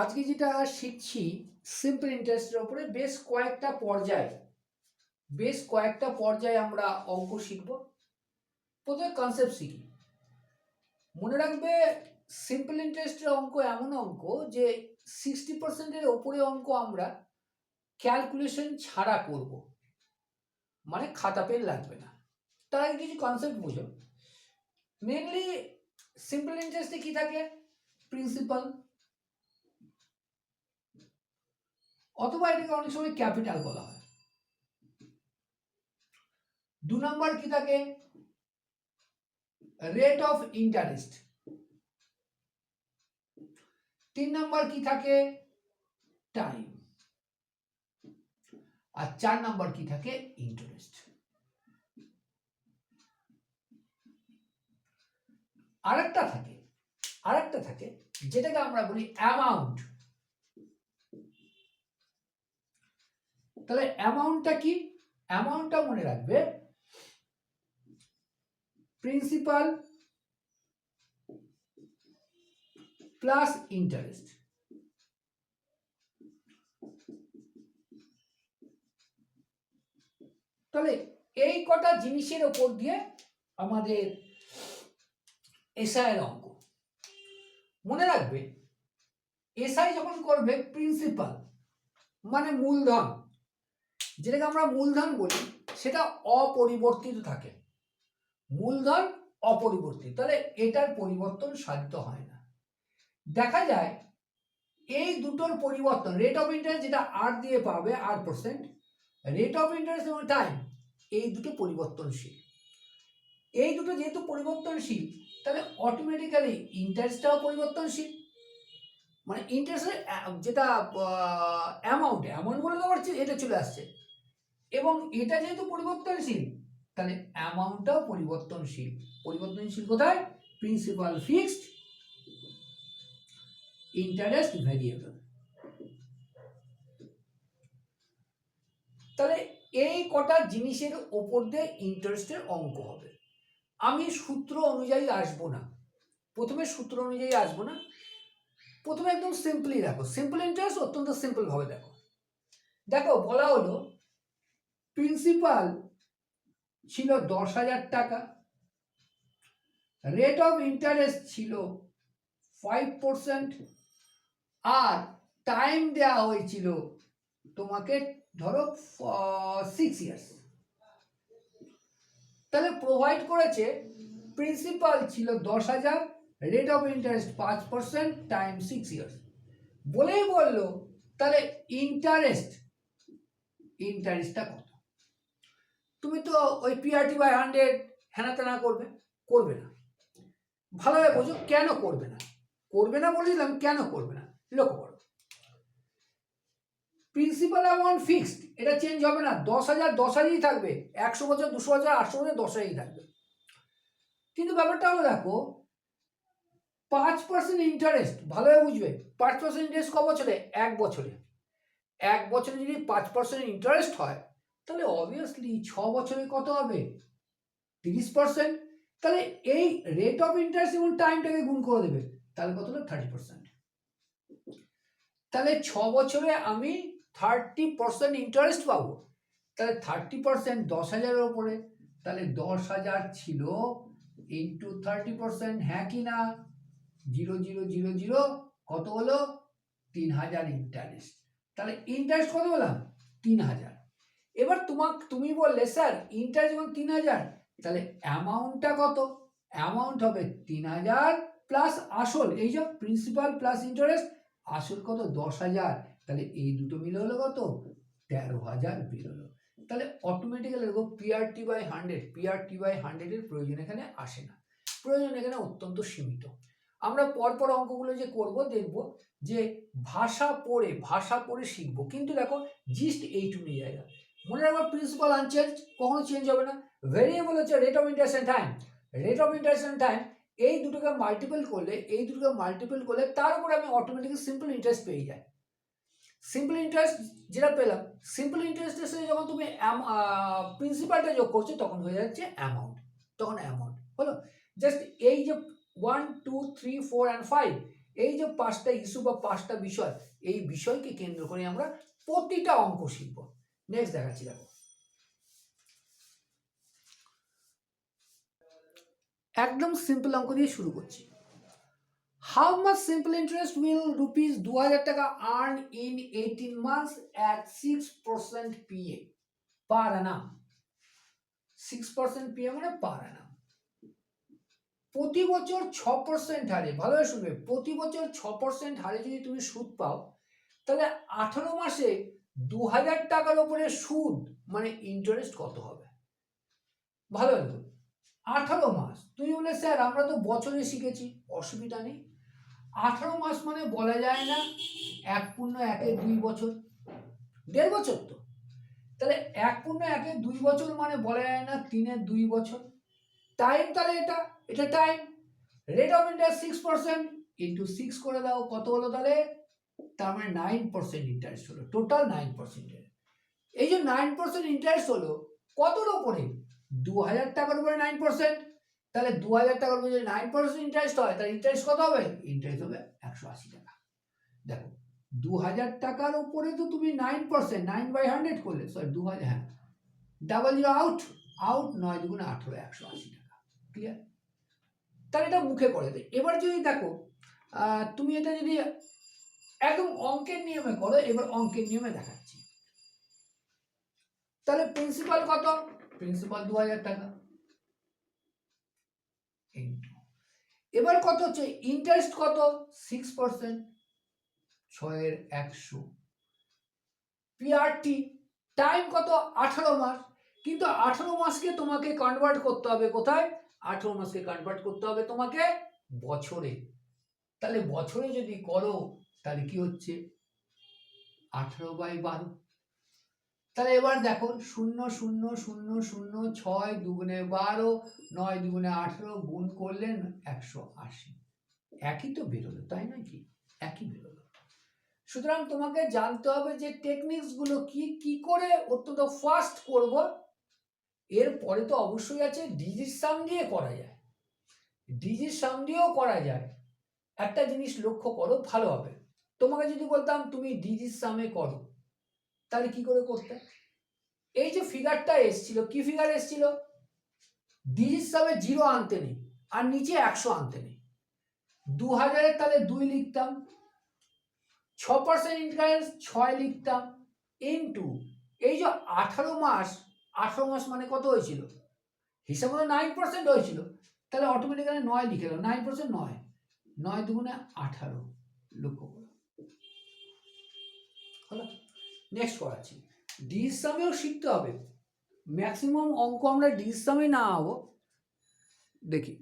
আজকে যেটা শিখছি সিম্পল ইন্টারেস্টের ওপরে বেশ কয়েকটা পর্যায়, বেশ কয়েকটা পর্যায়ে আমরা অঙ্ক শিখব। প্রথমে কনসেপ্ট শিখি। মনে রাখবে সিম্পল ইন্টারেস্টের অঙ্ক এমন অঙ্ক যে সিক্সটি পার্সেন্টের ওপরে অঙ্ক আমরা ক্যালকুলেশন ছাড়া করব। মানে খাতা, পেন লাগবে না। তার আগে কিছু কনসেপ্ট বুঝো মেনলি সিম্পল ইন্টারেস্টে কি থাকে? প্রিন্সিপাল অথবা এটাকে অনেক সময় ক্যাপিটাল বলা হয়। দু নম্বর কি থাকে? রেট অফ ইন্টারেস্ট তিন নম্বর কি থাকে? টাইম আর চার নম্বর কি থাকে? ইন্টারেস্ট আরেকটা থাকে আরেকটা থাকে, যেটাকে আমরা বলি অ্যামাউন্ট তাহলে অ্যামাউন্টটা কি? অ্যামাউন্টটা মনে রাখবে। প্রিন্সিপাল প্লাস ইন্টারেস্ট তাহলে এই কটা জিনিসের ওপর দিয়ে আমাদের এসআইয়ের অঙ্ক। মনে রাখবে এসআই যখন করবে প্রিন্সিপাল মানে মূলধন। যেটাকে আমরা মূলধন বলি, সেটা অপরিবর্তিত থাকে। মূলধন অপরিবর্তিত, তাহলে এটার পরিবর্তন সাধিত হয় না। দেখা যায়, এই দুটোর পরিবর্তন রেট অফ ইন্টারেস্ট যেটা আর দিয়ে পাবে আর পার্সেন্ট রেট অফ ইন্টারেস্ট এবং টাইম এই দুটো পরিবর্তনশীল। এই দুটো যেহেতু পরিবর্তনশীল, তাহলে অটোমেটিক্যালি ইন্টারেস্টটাও পরিবর্তনশীল। মানে ইন্টারেস্টের যেটা অ্যামাউন্ট অ্যামাউন্ট বলে দেওয়ার এটা চলে আসছে। এবং এটা যেহেতু পরিবর্তনশীল, তাহলে অ্যামাউন্টটাও পরিবর্তনশীল। পরিবর্তনশীল কোথায়? প্রিন্সিপাল ফিক্সড ইন্টারেস্ট ভ্যারিয়েবল তাহলে এই কটা জিনিসের ওপর দিয়ে ইন্টারেস্টের অঙ্ক হবে। আমি সূত্র অনুযায়ী আসব না। প্রথমে সূত্র অনুযায়ী আসব না। প্রথমে একদম সিম্পলি দেখো। সিম্পল ইন্টারেস্ট অত্যন্ত সিম্পল ভাবে দেখো। দেখো, বলা হলো প্রিন্সিপাল ছিল দশ হাজার টাকা। রেট অফ ইন্টারেস্ট ছিল ফাইভ পার্সেন্ট আর টাইম দেওয়া হয়েছিল তোমাকে ধরো সিক্স ইয়ার্স তাহলে প্রোভাইড করেছে প্রিন্সিপাল ছিল দশ হাজার রেট অফ ইন্টারেস্ট পাঁচ পার্সেন্ট টাইম সিক্স ইয়ার্স বলেই বলল, তাহলে ইন্টারেস্ট ইন্টারেস্টটা কত? তুমি তো ওই পিআরটি বাই হান্ড্রেড হেনা তেনা করবে করবে না। ভালোভাবে বোঝো, কেন করবে না? করবে না বলেছিলাম কেন করবে না? লক্ষ্য করো। প্রিন্সিপাল অ্যামাউন্ট ফিক্সড এটা চেঞ্জ হবে না। দশ হাজার, দশ হাজারই থাকবে। একশো বছর, দুশো হাজার আটশো বছর, দশ হাজারই থাকবে। কিন্তু ব্যাপারটা হলো, দেখো, পাঁচ পার্সেন্ট ইন্টারেস্ট ভালোভাবে বুঝবে, পাঁচ পার্সেন্ট ইন্টারেস্ট ক বছরে? এক বছরে। এক বছরে যদি পাঁচ পার্সেন্ট ইন্টারেস্ট হয় তাহলে অবভিয়াসলি ছ বছরে কত হবে? তিরিশ পার্সেন্ট তাহলে এই রেট অফ ইন্টারেস্ট এবং টাইমটাকে গুণ করে দেবে, তাহলে কত হলো? থার্টি পার্সেন্ট তাহলে ছ বছরে আমি থার্টি পার্সেন্ট ইন্টারেস্ট পাবো। তাহলে থার্টি পার্সেন্ট দশ হাজারের ওপরে তাহলে দশ হাজার ছিল ইন্টু থার্টি পার্সেন্ট হ্যাঁ কি না? জিরো জিরো জিরো জিরো কত হলো? তিন হাজার ইন্টারেস্ট তাহলে ইন্টারেস্ট কত বললাম তিন হাজার। এবার তোমাক, তুমি বললে, স্যার ইন্টারেস্ট যখন তিন হাজার, তাহলে অ্যামাউন্টটা কত? অ্যামাউন্ট হবে তিন হাজার প্লাস আসল, এই যে প্রিন্সিপাল প্লাস ইন্টারেস্ট আসল কত? দশ হাজার। তাহলে এই দুটো মিলে হলো কত? তেরো হাজার বেরোলো। তাহলে অটোমেটিক্যালি দেখো PRT by hundred PRT by হান্ড্রেডের প্রয়োজন এখানে আসে না। প্রয়োজন এখানে অত্যন্ত সীমিত। আমরা পরপর অঙ্কগুলো যে করব, দেখব যে ভাষা পড়ে ভাষা পড়ে শিখব। কিন্তু দেখো জিস্ট এইটুকুনি জায়গা। মনে রাখব প্রিন্সিপাল আনচেঞ্জ কখনো চেঞ্জ হবে না। ভেরিয়েবল হচ্ছে rate of interest and time rate of interest and time এই দুটোকে মাল্টিপল করলে, এই দুটোকে মাল্টিপল করলে, তার উপরে আমি অটোমেটিক্যালি সিম্পল ইন্টারেস্ট পেয়ে যাই। সিম্পল ইন্টারেস্ট যেটা পেলাম সিম্পল ইন্টারেস্টের সাথে যখন তুমি প্রিন্সিপালটা যোগ করছ, তখন হয়ে যাচ্ছে অ্যামাউন্ট তখন অ্যামাউন্ট হলো? জাস্ট এই যে one two three four and five এই যে পাঁচটা ইস্যু বা পাঁচটা বিষয়, এই বিষয়কে কেন্দ্র করে আমরা প্রতিটা অঙ্ক শিখব। নেক্সট দেখাচ্ছি দেখো একদম সিম্পল অঙ্ক দিয়ে শুরু করছি। How much simple interest will rupees দু হাজার টাকা earn in eighteen months at six percent PA per annum six percent PA মানে পার অ্যানাম প্রতি বছর ছ পার্সেন্ট হারে, ভালোভাবে শুনবে, প্রতি বছর ছ পার্সেন্ট হারে যদি তুমি সুদ পাও, তাহলে আঠারো মাসে দু হাজার টাকার উপরে সুদ মানে ইন্টারেস্ট কত হবে? ভালো লাগল আঠারো মাস। তুমি বলে স্যার, আমরা তো বছরে শিখেছি। অসুবিধা নেই। আঠারো মাস মানে বলা যায় না, এক পূর্ণ একে দুই বছর। দেড় বছর তো। তাহলে এক পূর্ণ একে দুই বছর মানে বলা যায় না, তিনের দুই বছর। টাইম তাহলে এটা এটা time rate of interest six percent into six করে দাও। কত হলো তাহলে? তার মানে নাইন পার্সেন্ট ইন্টারেস্ট হলো টোটাল নাইন পার্সেন্ট এই যে নাইন পার্সেন্ট ইন্টারেস্ট হলো, কতর ওপরে দু হাজার টাকার উপরে নাইন পার্সেন্ট তাহলে দু হাজার টাকার উপরে যদি নাইন পার্সেন্ট ইন্টারেস্ট হয়, তাহলে ইন্টারেস্ট কত হবে? ইন্টারেস্ট হবে একশো আশি টাকা। দেখো দু হাজার টাকার উপরে তো তুমি nine percent nine by hundred করলে সরি দু হাজার হ্যাঁ ডাবল জিরো আউট আউট নয় দুগুণে আঠেরো একশো আশি টাকা ক্লিয়ার তাহলে এটা মুখে করে দেয় এবার যদি দেখো তুমি এটা যদি একদম অঙ্কের নিয়মে করো, এবার অঙ্কের নিয়মে দেখাচ্ছি। তাহলে প্রিন্সিপাল কত? প্রিন্সিপাল দু হাজার টাকা। এবার কত হচ্ছে? ইন্টারেস্ট কত? সিক্স পার্সেন্ট ছয়ের একশো। পিআরটি টাইম কত? আঠারো মাস। কিন্তু আঠারো মাসকে তোমাকে কনভার্ট করতে হবে কোথায়? আঠারো মাসকে কনভার্ট করতে হবে তোমাকে বছরে। তাহলে বছরে যদি করো তাহলে কি হচ্ছে? আঠারো বাই বারো। তাহলে এবার দেখো শূন্য শূন্য শূন্য শূন্য, ছয় দুগুণে বারো, নয় দুগুণে আঠেরো গুণ করলেন একশো আশি। একই তো বেরোলো, তাই না কি? একই বেরোলো। সুতরাং তোমাকে জানতে হবে যে টেকনিক্সগুলো কি কি করে অত্যন্ত ফাস্ট করব। এরপরে তো অবশ্যই আছে ডিজিট সাম দিয়ে করা যায়। ডিজিট সাম দিয়েও করা যায়। একটা জিনিস লক্ষ্য করো, ভালো হবে। তোমাকে যদি বলতাম, তুমি ডিজিট সামে করো, তাহলে কি করে করতে? এই যে ফিগারটা এসছিল, কি ফিগার এসছিল? ডিজিট সামে জিরো আনতে নেই, আর নিচে একশো আনতে নেই। দু হাজারের তাহলে দুই লিখতাম, ছ পার্সেন্ট ইন্টারেস্ট ছয় লিখতাম ইন্টু এই যে আঠারো মাস আঠারো মাস মানে কত হয়েছিল? হিসাব মতো নাইন পার্সেন্ট হয়েছিল, তাহলে অটোমেটিক্যালি নয় লিখে দাও নাইন পার্সেন্ট নয় নয় দুগুণে আঠারো, লক্ষ্য করো। হলো নেক্সট করাচ্ছি ডি সামেও শিখতে হবে। ম্যাক্সিমাম অঙ্ক আমরা সামে না হব দেখি।